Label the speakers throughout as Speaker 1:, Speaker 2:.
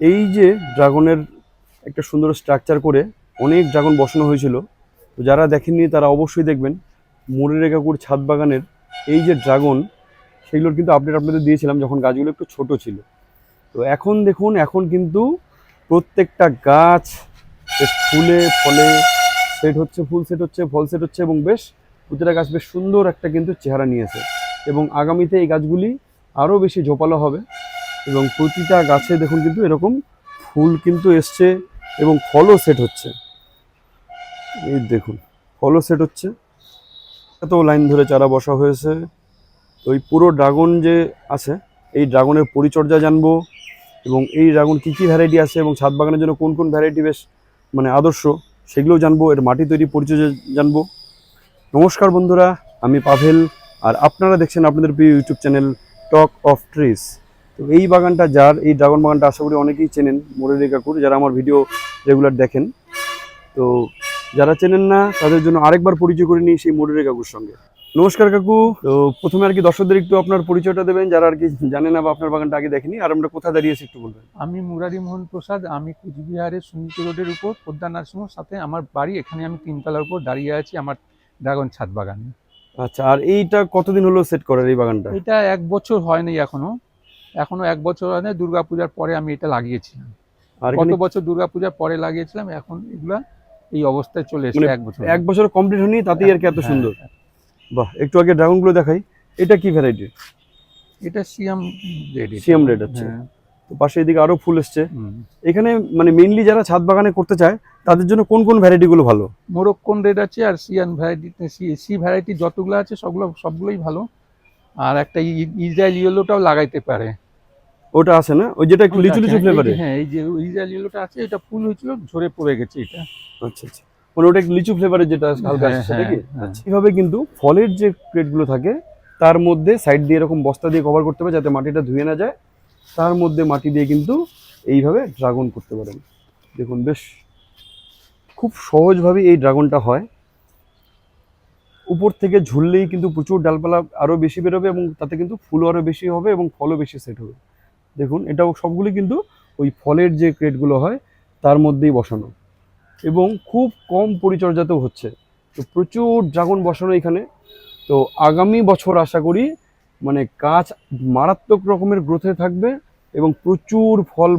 Speaker 1: এই যে ড্রাগনের একটা সুন্দর স্ট্রাকচার করে অনেক ড্রাগন বসানো হয়েছিল, তো যারা দেখেননি তারা অবশ্যই দেখবেন মুরের কাকুর ছাদ বাগানের এই যে ড্রাগন, সেগুলোর কিন্তু আপডেট আপনাদের দিয়েছিলাম যখন গাছগুলো একটু ছোট ছিল। তো এখন দেখুন, এখন কিন্তু প্রত্যেকটা গাছ বেশ ফুলে, ফলে সেট হচ্ছে, ফুল সেট হচ্ছে, ফল সেট হচ্ছে এবং বেশ প্রতিটা গাছ বেশ সুন্দর একটা কিন্তু চেহারা নিয়েছে এবং আগামীতে এই গাছগুলি আরও বেশি ঝোপালো হবে। এবং প্রতিটা গাছে দেখুন কিন্তু এরকম ফুল কিন্তু এসছে এবং ফলও সেট হচ্ছে। এই দেখুন, ফলও সেট হচ্ছে। এত লাইন ধরে চারা বসা হয়েছে। এই পুরো ড্রাগন যে আছে, এই ড্রাগনের পরিচর্যা জানব এবং এই ড্রাগন কী কী ভ্যারাইটি আছে এবং ছাদ বাগানের জন্য কোন কোন ভ্যারাইটি বেশ মানে আদর্শ সেগুলোও জানব, এর মাটি তৈরি পরিচর্যা জানব। নমস্কার বন্ধুরা, আমি পাভেল, আর আপনারা দেখছেন আপনাদের প্রিয় YouTube channel talk of trees তো এই বাগানটা যার এই ড্রাগন বাগানটা আশা করি অনেকেই চেনেন মোরেলি কাকুর যারা আমার ভিডিও রেগুলার দেখেন। তো যারা চেনেন না তাদের জন্য আরেকবার পরিচয় করে নিই সেই মোরেলি কাকুর সঙ্গে। নমস্কার কাকু। তো প্রথমে আর কি দর্শকদের একটু আপনার পরিচয়টা দেবেন যারা আর কি জানে না বা আপনার বাগানটা আগে দেখেনি আর আমরা কোথায় দাঁড়িয়েছি একটু বলবেন।
Speaker 2: আমি মুরারি মোহন প্রসাদ আমি কুচবিহারের সুনীতি রোডের উপর পদ্মা নার্সিংহোমের সাথে আমার বাড়ি এখানে আমি তিনতলার উপর দাঁড়িয়ে আছি আমার ড্রাগন ছাদ বাগানে।
Speaker 1: আচ্ছা আর এইটা কতদিন হলো সেট করার এই বাগানটা?
Speaker 2: এটা এক বছর হয়নি এখনও। এখনও এক বছর হয়নি দুর্গাপূজার পরে আমি এটা লাগিয়েছিলাম। গত বছর দুর্গাপূজার পরে লাগিয়েছিলাম এখন এগুলা এই অবস্থায় চলে এসেছে
Speaker 1: মানে
Speaker 2: এক বছর।
Speaker 1: এক বছর কমপ্লিট হয়নি তাতেই আর কি এত
Speaker 2: হ্যাঁ,
Speaker 1: সুন্দর। বাহ একটু আগে ড্রাগনগুলো দেখাই। এটা কি ভ্যারাইটি
Speaker 2: এটা সিয়াম রেড
Speaker 1: সিয়াম রেড আছে তো পাশে এদিকে আরও ফুল এসছে। এখানে মানে মেইনলি যারা ছাদ বাগানে করতে চায় তাদের জন্য কোন কোন ভ্যারাইটি গুলো ভালো?
Speaker 2: মোরক্কন রেড আছে আর সিয়ান ভ্যারাইটি সি ভ্যারাইটি যতগুলো আছে সবগুলো সবগুলোই ভালো। আর একটা ই- ইসরায়েল ইয়েলোটাও লাগাইতে পারে।
Speaker 1: ওটা আছে না? ওই যেটা একটু লিচু লিচু
Speaker 2: হ্যাঁ,
Speaker 1: ফ্লেভারে
Speaker 2: হ্যাঁ এই যে ইসরায়েল ইয়েলোটা আছে এটা ফুল হয়েছিল ঝরে পড়ে গেছে এটা।
Speaker 1: আচ্ছা আচ্ছা। মানে ওটা একটু লিচু ফ্লেভারের যেটা হালকা
Speaker 2: হ্যাঁ,
Speaker 1: আছে সেটা কি?
Speaker 2: হ্যাঁ, হ্যাঁ।
Speaker 1: আচ্ছা এইভাবে কিন্তু ফলের যে ক্রেটগুলো থাকে তার মধ্যে সাইড দিয়ে এরকম বস্তা দিয়ে কভার করতে হবে যাতে মাটিটা ধুয়ে না যায়। তার মধ্যে মাটি দিয়ে কিন্তু এইভাবে ড্রাগন করতে পারেন। দেখুন বেশ খুব সহজভাবে এই ড্রাগনটা হয়। উপর থেকে ঝুললেই কিন্তু প্রচুর ডালপালা আরও বেশি বেরোবে এবং তাতে কিন্তু ফুলও আরও বেশি হবে এবং ফলও বেশি সেট হবে। দেখুন, এটাও সবগুলি কিন্তু ওই ফলের যে ক্রেটগুলো হয়, তার মধ্যেই বসানো। এবং খুব কম পরিচর্যাতেও হচ্ছে। তো প্রচুর ড্রাগন বসানো এখানে। তো আগামী বছর আশা করি মানে গাছ মারাত্মক রকমের গ্রোথে থাকবে এবং প্রচুর ফল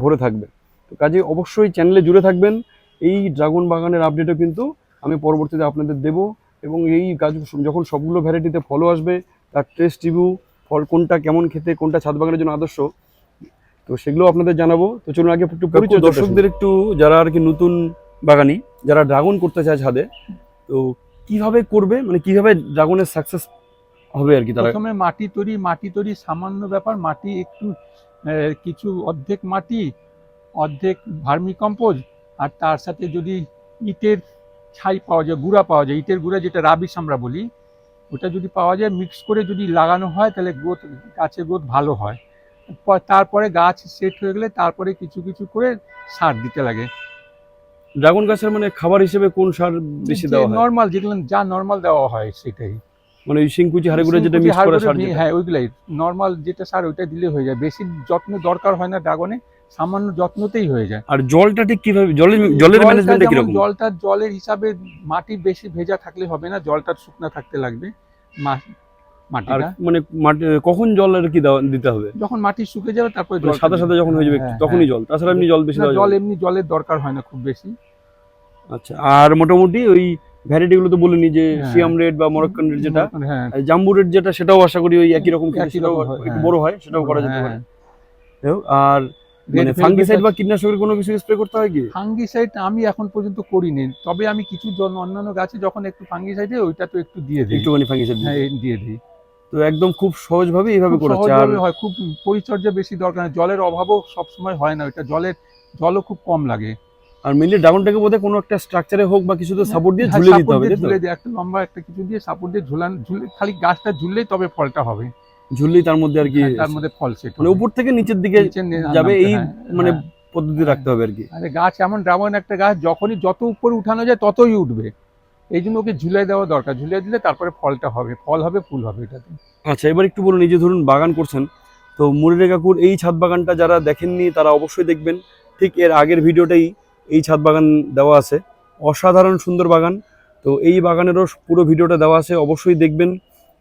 Speaker 1: ভরে থাকবে। তো কাজে অবশ্যই চ্যানেলে জুড়ে থাকবেন। এই ড্রাগন বাগানের আপডেটও কিন্তু আমি পরবর্তীতে আপনাদের দেব এবং এই গাছ যখন সবগুলো ভ্যারাইটিতে ফলও আসবে, তার টেস্ট রিভিউ ফল কোনটা কেমন খেতে, কোনটা ছাদ বাগানের জন্য আদর্শ তো সেগুলো আপনাদের জানাব। তো চলুন আগে একটু পরিচয় দর্শকদের একটু যারা আর কি নতুন বাগানি যারা ড্রাগন করতে চায় ছাদে তো কীভাবে করবে মানে কীভাবে ড্রাগনের সাকসেস হবে আর কি তারা?
Speaker 2: প্রথমে মাটি তৈরি মাটি তৈরি সামান্য ব্যাপার মাটি একটু কিছু অর্ধেক মাটি অর্ধেক ভার্মি কম্পোজ আর তার সাথে যদি ইটের ছাই পাওয়া যায় গুঁড়া পাওয়া যায় ইটের গুঁড়া যেটা রাবিশ আমরা বলি ওটা যদি পাওয়া যায় মিক্স করে যদি লাগানো হয় তাহলে গ্রোথ গাছের গ্রোথ ভালো হয়। তারপরে গাছ সেট হয়ে গেলে তারপরে কিছু কিছু করে সার দিতে লাগে।
Speaker 1: ড্রাগন গাছের মানে খাবার হিসেবে কোন সার বেশি দেওয়া হয়?
Speaker 2: নর্মাল যেগুলো যা নরমাল দেওয়া হয় সেটাই।
Speaker 1: মানে ওই শিংকুচি হাড়গুলো যেটা মিক্স করা সার
Speaker 2: হ্যাঁ। ওইগুলাই। নর্মাল যেটা সার ওইটা দিলে হয়ে যায়। বেশি যত্ন দরকার হয় না ড্রাগনে সামান্য যত্নতেই হয়ে যায়।
Speaker 1: আর জলটা ঠিক কীভাবে জলের জলের
Speaker 2: জলটা
Speaker 1: ম্যানেজমেন্টটা
Speaker 2: যেমন
Speaker 1: কীরকম?
Speaker 2: জলটা জলের হিসাবে মাটি বেশি ভেজা থাকলে হবে না জলটা শুকনা থাকতে লাগবে।
Speaker 1: আর মানে মাটি কখন জল আর কি দিতে হবে?
Speaker 2: যখন মাটি শুকে যাবে তারপরে
Speaker 1: মানে
Speaker 2: জলটা
Speaker 1: সাদা সাদা যখন হয়ে যাবে
Speaker 2: হ্যাঁ,
Speaker 1: তখনই
Speaker 2: হ্যাঁ।
Speaker 1: জল তাছাড়া এমনি জল বেশি
Speaker 2: জল এমনি জলের দরকার হয় না খুব বেশি।
Speaker 1: আচ্ছা আর মোটামুটি ওই ভ্যারাইটি গুলো তো বলেনি যে
Speaker 2: হ্যাঁ।
Speaker 1: সিয়াম রেড বা মরক্কান রেড যেটা জাম্বু রেড যেটা সেটাও আশা করি ওই একই রকম সেটাও একটু। বড় হয় সেটাও করা যেতে
Speaker 2: হ্যাঁ,
Speaker 1: পারে। আর মানে ফাঙ্গিসাইড বা কীটনাশকের কোনো কিছু স্প্রে করতে হয় কি?
Speaker 2: ফাঙ্গিসাইড আমি এখন পর্যন্ত করিনি তবে আমি কিছু অন্যান্য গাছে যখন একটু ফাঙ্গিসাইডে ওইটা তো একটু দিয়ে দিই।
Speaker 1: একটুখানি ফাঙ্গিসাইড
Speaker 2: দিয়ে দিই।
Speaker 1: তো একদম খুব সহজভাবে এইভাবে করেছে। আর
Speaker 2: হয় খুব পরিচর্যা বেশি দরকার নেই। জলের অভাবও সবসময় হয় না ওইটা জলের জলও খুব কম লাগে।
Speaker 1: আর মেনলি ড্রাগনটাকে বোধহয় কোনো একটা স্ট্রাকচারে হোক বা কিছু তো সাপোর্ট দিয়ে
Speaker 2: হ্যাঁ,
Speaker 1: ঝুলে দিতে হবে?
Speaker 2: ঝুলে দিয়ে একটা লম্বা একটা কিছু দিয়ে সাপোর্ট দিয়ে ঝুলান ঝুলে খালি গাছটা ঝুললেই তবে ফলটা হবে।
Speaker 1: ঝুললেই তার মধ্যে আর কি
Speaker 2: হ্যাঁ, তার মধ্যে ফল সেট
Speaker 1: মানে উপর থেকে নিচের দিকে যাবে এই মানে পদ্ধতি রাখতে হবে আর কি।
Speaker 2: আরে গাছ এমন ড্রাগন একটা গাছ যখনই যত উপরে উঠানো যায় ততই উঠবে। এই জন্য ওকে ঝুলাই দেওয়া দরকার। ঝুলিয়ে দিলে তারপরে ফলটা হবে, ফল হবে, ফুল হবে এটাতে।
Speaker 1: আচ্ছা এবার একটু বলুন, এই যে ধরুন বাগান করছেন, তো মুরিরে কাকুর এই ছাদ বাগানটা যারা দেখেননি, তারা অবশ্যই দেখবেন, ঠিক এর আগের ভিডিওটাই এই ছাদ বাগান দেওয়া আছে। অসাধারণ সুন্দর বাগান, তো এই বাগানেরও পুরো ভিডিওটা দেওয়া আছে, অবশ্যই দেখবেন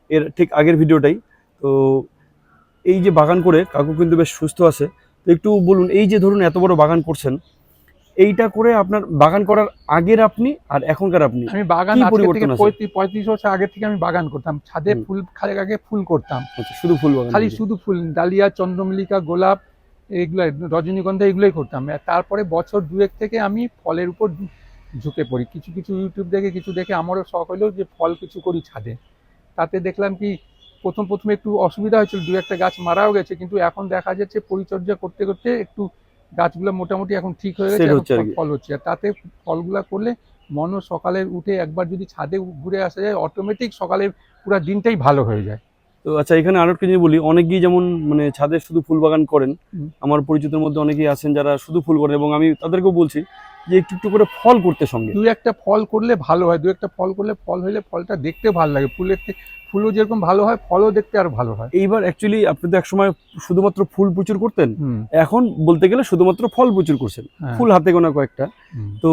Speaker 1: এর ঠিক আগের ভিডিওটাই। তো এই যে বাগান করে কাকু কিন্তু বেশ সুস্থ আছে। তো একটু বলুন, এই যে ধরুন এত বড় বাগান করছেন এইটা করে আপনার বাগান করার আগের আপনি আর এখনকার আপনি।
Speaker 2: আমি বাগান
Speaker 1: পরিবর্তন
Speaker 2: পঁয়ত্রিশ বছর আগে থেকে আমি বাগান করতাম। ছাদে ফুল খালি আগে ফুল করতাম।
Speaker 1: আচ্ছা শুধু ফুল বাগান
Speaker 2: খালি শুধু ফুল ডালিয়া চন্দ্রমল্লিকা গোলাপ এগুলো রজনীগন্ধা এগুলোই করতাম। তারপরে বছর দুয়েক থেকে আমি ফলের উপর ঝুঁকে পড়ি। কিছু কিছু ইউটিউব দেখে কিছু দেখে আমারও শখ হলো যে ফল কিছু করি ছাদে। তাতে দেখলাম কি প্রথম প্রথমে একটু অসুবিধা হয়েছিল দু একটা গাছ মারাও গেছে কিন্তু এখন দেখা যাচ্ছে পরিচর্যা করতে করতে একটু গাছগুলো মোটামুটি এখন ঠিক হয়ে গেছে ফল- হচ্ছে। আর তাতে ফলগুলো করলে মনও সকালে উঠে একবার যদি ছাদে ঘুরে আসা যায় অটোমেটিক সকালে পুরো দিনটাই ভালো হয়ে যায়।
Speaker 1: তো আচ্ছা এখানে আরও একটা জিনিস বলি অনেকেই যেমন মানে ছাদে শুধু ফুল বাগান করেন আমার পরিচিতের মধ্যে অনেকেই আছেন যারা শুধু ফুল করেন এবং আমি তাদেরকেও বলছি যে একটু একটু করে ফল করতে সঙ্গে।
Speaker 2: দু একটা ফল করলে ভালো হয় দু একটা ফল করলে ফল হলে ফলটা দেখতে ভালো লাগে ফুলের ফুলও যেরকম ভালো হয় ফলও দেখতে আর ভালো হয়।
Speaker 1: এইবার অ্যাকচুয়ালি আপনি তো একসময় শুধুমাত্র ফুল প্রচুর করতেন এখন বলতে গেলে শুধুমাত্র ফল প্রচুর করছেন
Speaker 2: হ্যাঁ,
Speaker 1: ফুল হাতে গোনা কয়েকটা। তো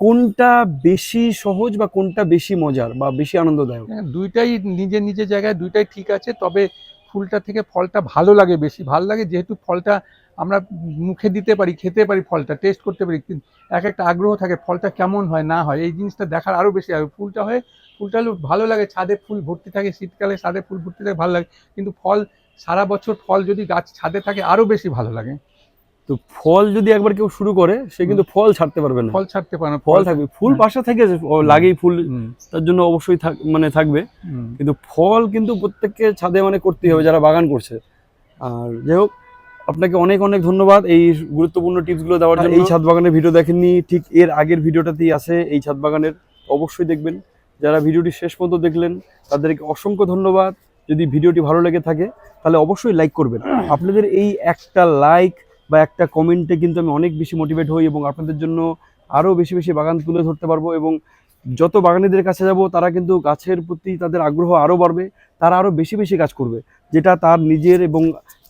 Speaker 1: কোনটা বেশি সহজ বা কোনটা বেশি মজার বা বেশি আনন্দদায়ক?
Speaker 2: হ্যাঁ, দুইটাই নিজের নিজের জায়গায় দুইটাই ঠিক আছে তবে ফুলটা থেকে ফলটা ভালো লাগে বেশি। ভালো লাগে যেহেতু ফলটা আমরা মুখে দিতে পারি খেতে পারি ফলটা টেস্ট করতে পারি এক একটা আগ্রহ থাকে ফলটা কেমন হয় না হয়। এই জিনিসটা দেখার আরও বেশি হয় ফুলটা হয় ফুলটা ভালো লাগে ছাদে ফুল ভর্তি থাকে শীতকালে ছাদে ফুল ভর্তি থাকে ভালো লাগে। কিন্তু ফল সারা বছর ফল যদি গাছ ছাদে থাকে আরও বেশি ভালো লাগে।
Speaker 1: তো ফল যদি একবার কেউ শুরু করে সে কিন্তু ফল ছাড়তে পারবে না।
Speaker 2: ফল ছাড়তে পারে না।
Speaker 1: ফল থাকবে। ফুল
Speaker 2: হ্যাঁ।
Speaker 1: বাসা থেকে লাগেই ফুল তার জন্য অবশ্যই থাক- মানে থাকবে। কিন্তু ফল কিন্তু প্রত্যেককে ছাদে মানে করতেই হবে যারা বাগান করছে। আর যাই হোক আপনাকে অনেক অনেক ধন্যবাদ এই গুরুত্বপূর্ণ টিপসগুলো দেওয়ার জন্য। এই ছাদ বাগানের ভিডিও দেখেননি ঠিক এর আগের ভিডিওটাতেই আছে এই ছাদ বাগানের অবশ্যই দেখবেন। যারা ভিডিওটি শেষ পর্যন্ত দেখলেন তাদেরকে অসংখ্য ধন্যবাদ। যদি ভিডিওটি ভালো লেগে থাকে তাহলে অবশ্যই লাইক করবেন। আপনাদের এই একটা লাইক বা একটা কমেন্টে কিন্তু আমি অনেক বেশি মোটিভেট হই এবং আপনাদের জন্য আরও বেশি বেশি বাগান তুলে ধরতে পারব এবং যত বাগানিদের কাছে যাব, তারা কিন্তু গাছের প্রতি তাদের আগ্রহ আরও বাড়বে, তারা আরও বেশি বেশি গাছ করবে, যেটা তার নিজের এবং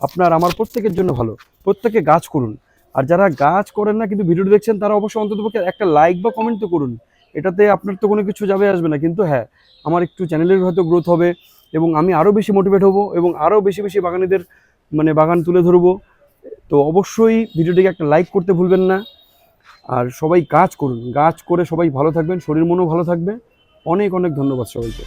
Speaker 1: আপনার আমার প্রত্যেকের জন্য ভালো। প্রত্যেকে গাছ করুন। আর যারা গাছ করেন না কিন্তু ভিডিওটি দেখছেন, তারা অবশ্যই অন্ততপক্ষে একটা লাইক বা কমেন্ট তো করুন। এটাতে আপনার তো কোনো কিছু যাবে আসবে না, কিন্তু হ্যাঁ আমার একটু চ্যানেলের হয়তো গ্রোথ হবে এবং আমি আরও বেশি মোটিভেট হব এবং আরও বেশি বেশি বাগানিদের মানে বাগান তুলে ধরবো। তো অবশ্যই ভিডিওটিকে একটা লাইক করতে ভুলবেন না। আর সবাই কাজ করুন, কাজ করে সবাই ভালো থাকবেন, শরীর মনও ভালো থাকবে। অনেক অনেক ধন্যবাদ সবাইকে।